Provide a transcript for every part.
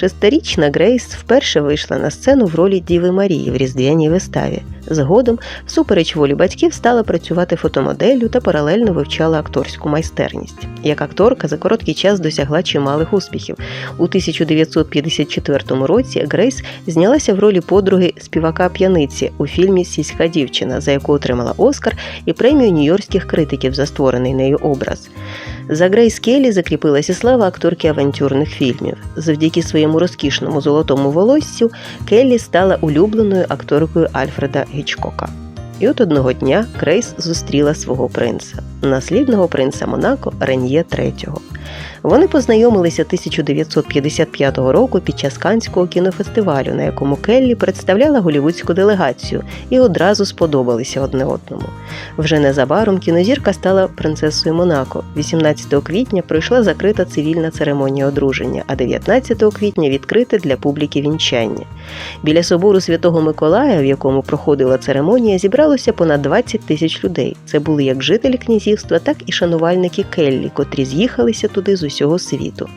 Шестирічна Грейс вперше вийшла на сцену в ролі Діви Марії в різдвяній виставі. Згодом, всупереч волі батьків, стала працювати фотомоделлю та паралельно вивчала акторську майстерність. Як акторка за короткий час досягла чималих успіхів. У 1954 році Грейс знялася в ролі подруги співака п'яниці у фільмі Сільська дівчина, за яку отримала Оскар і премію нью-йоркських критиків за створений нею образ. За Грейс Келлі закріпилася слава акторки авантюрних фільмів. Завдяки своєму розкішному золотому волоссю Келлі стала улюбленою акторкою Альфреда Гічкока. І от одного дня Крейс зустріла свого принца, наслідного принца Монако Рен'є III. Вони познайомилися 1955 року під час Канського кінофестивалю, на якому Келлі представляла голівудську делегацію і одразу сподобалися одне одному. Вже незабаром кінозірка стала принцесою Монако. 18 квітня пройшла закрита цивільна церемонія одруження, а 19 квітня відкрите для публіки вінчання. Біля собору Святого Миколая, в якому проходила церемонія, зібралося понад 20 тисяч людей. Це були як жителі князівства, так і шанувальники Келлі, котрі з'їхалися туди з усього світу.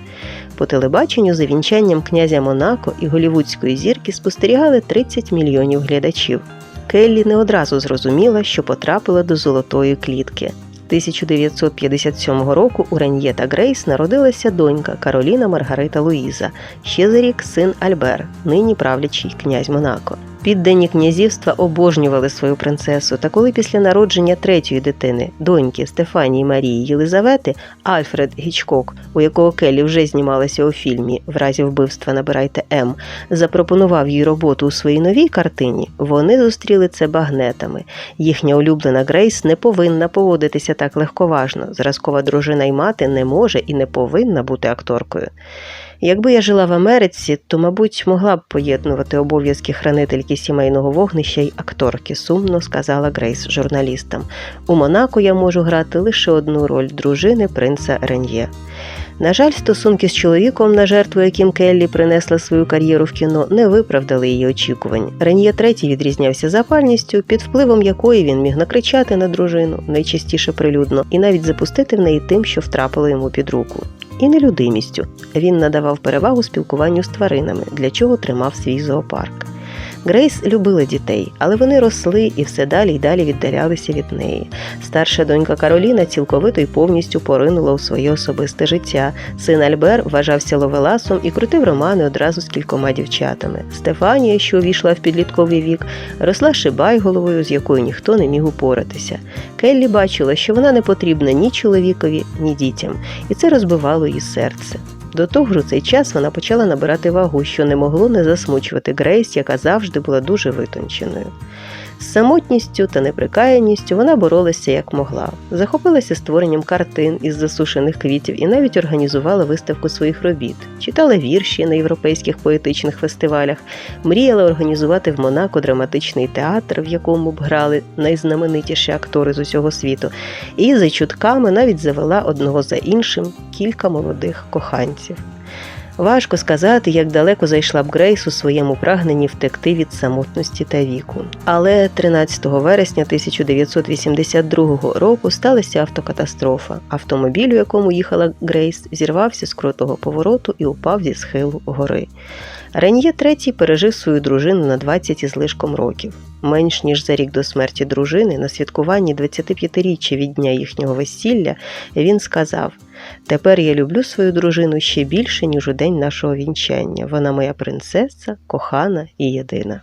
По телебаченню за вінчанням князя Монако і голівудської зірки спостерігали 30 мільйонів глядачів. Келлі не одразу зрозуміла, що потрапила до золотої клітки. 1957 року у Рен'є та Грейс народилася донька Кароліна Маргарита Луїза, ще за рік син Альбер, нині правлячий князь Монако. Піддані князівства обожнювали свою принцесу, та коли після народження третьої дитини, доньки Стефанії Марії Єлизавети, Альфред Гічкок, у якого Келлі вже знімалася у фільмі В разі вбивства набирайте М, запропонував їй роботу у своїй новій картині, вони зустріли це багнетами. Їхня улюблена Грейс не повинна поводитися так легковажно. Зразкова дружина й мати не може і не повинна бути акторкою. Якби я жила в Америці, то, мабуть, могла б поєднувати обов'язки хранительки сімейного вогнища й акторки, сумно сказала Грейс журналістам. У Монако я можу грати лише одну роль дружини принца Рен'є. На жаль, стосунки з чоловіком, на жертву яким Келлі принесла свою кар'єру в кіно, не виправдали її очікувань. Рен'є третій відрізнявся запальністю, під впливом якої він міг накричати на дружину, найчастіше прилюдно, і навіть запустити в неї тим, що втрапило йому під руку. І нелюдимістю. Він надавав перевагу спілкуванню з тваринами, для чого тримав свій зоопарк. Грейс любила дітей, але вони росли і все далі й далі віддалялися від неї. Старша донька Кароліна цілковито й повністю поринула у своє особисте життя. Син Альбер вважався ловеласом і крутив романи одразу з кількома дівчатами. Стефанія, що увійшла в підлітковий вік, росла шибайголовою, з якою ніхто не міг упоратися. Келлі бачила, що вона не потрібна ні чоловікові, ні дітям, і це розбивало її серце. До того ж у цей час вона почала набирати вагу, що не могло не засмучувати Грейс, яка завжди була дуже витонченою. З самотністю та неприкаяністю вона боролася як могла, захопилася створенням картин із засушених квітів і навіть організувала виставку своїх робіт, читала вірші на європейських поетичних фестивалях, мріяла організувати в Монако драматичний театр, в якому б грали найзнаменитіші актори з усього світу, і за чутками навіть завела одного за іншим кілька молодих коханців. Важко сказати, як далеко зайшла б Грейс у своєму прагненні втекти від самотності та віку. Але 13 вересня 1982 року сталася автокатастрофа. Автомобіль, у якому їхала Грейс, зірвався з крутого повороту і упав зі схилу гори. Рен'є третій пережив свою дружину на 20 із лишком років. Менш ніж за рік до смерті дружини, на святкуванні 25-річчя від дня їхнього весілля, він сказав: Тепер я люблю свою дружину ще більше, ніж у день нашого вінчання. Вона моя принцеса, кохана і єдина.